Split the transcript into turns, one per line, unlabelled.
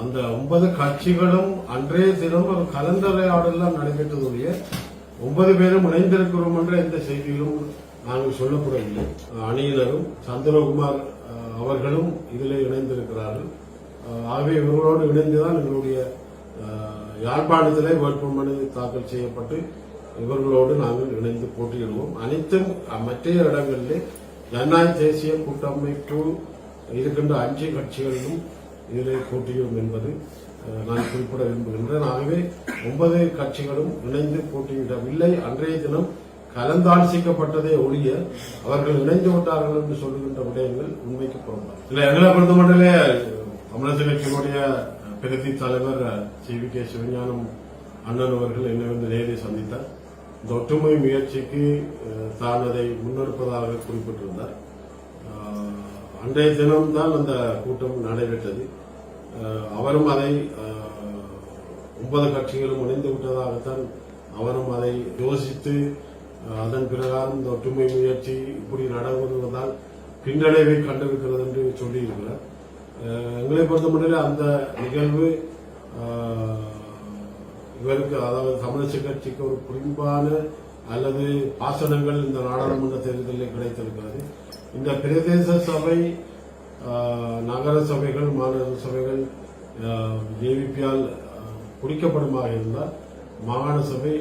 அந்த ஒன்பது கட்சிகளும் அன்றைய தினம் ஒரு கலந்துரையாடலாம் நடைபெற்றதுடைய ஒன்பது பேரும் இணைந்திருக்கிறோம் என்ற எந்த செய்தியிலும் நாங்கள் சொல்லப்படவில்லை. அணியினரும் சந்திரகுமார் அவர்களும் இதில் இணைந்திருக்கிறார்கள். ஆகவே இவர்களோடு இணைந்துதான் எங்களுடைய யாழ்ப்பாணத்திலே வேட்புமனு தாக்கல் செய்யப்பட்டு இவர்களோடு நாங்கள் இணைந்து போட்டியிடுவோம். அனைத்தும் மற்ற இடங்களிலே ஜனநாயக தேசிய கூட்டமைப்பு இருக்கின்ற அஞ்சு கட்சிகளிலும் இதிலே போட்டியிடும் என்பது நான் குறிப்பிட விரும்புகின்றேன். ஆகவே ஒன்பது கட்சிகளும் இணைந்து போட்டியிடவில்லை. அன்றைய தினம் கலந்தாலோசிக்கப்பட்டதே ஒழிய அவர்கள் இணைந்து விட்டார்கள் என்று சொல்லுகின்ற விடயங்கள் உண்மைக்கு புறம்பார் இல்ல எங்களை பொறுத்த மட்டுமே தமிழக கட்சியினுடைய பிரதி தலைவர் சி. வி. கே. சிவஞானம் அண்ணன் அவர்கள் என்னை வந்து நேரில் சந்தித்தார். இந்த ஒற்றுமை முயற்சிக்கு தான் அதை முன்னெடுப்பதாக குறிப்பிட்டிருந்தார். அன்றைய தினம்தான் அந்த கூட்டம் நடைபெற்றது. அவரும் அதை ஒன்பது கட்சிகளும் இணைந்து விட்டதாகத்தான் அவரும் அதை யோசித்து அதன் பிரகாரம் இந்த ஒற்றுமை முயற்சி இப்படி நடவதால் பின்னடைவை கண்டிருக்கிறது என்று சொல்லியிருக்கிறார். எங்களை பொறுத்தமட்டில் அந்த நிகழ்வு இவருக்கு அதாவது தமிழக கட்சிக்கு ஒரு குறிப்பான அல்லது ஆசனங்கள் இந்த நாடாளுமன்ற தேர்தலில் கிடைத்திருக்கிறது இந்த பிரதேச சபை நகர சபைகள் மாநகர சபைகள் ஜேவிபியால் பிடிக்கப்படுமாக இருந்தால் மாகாண சபை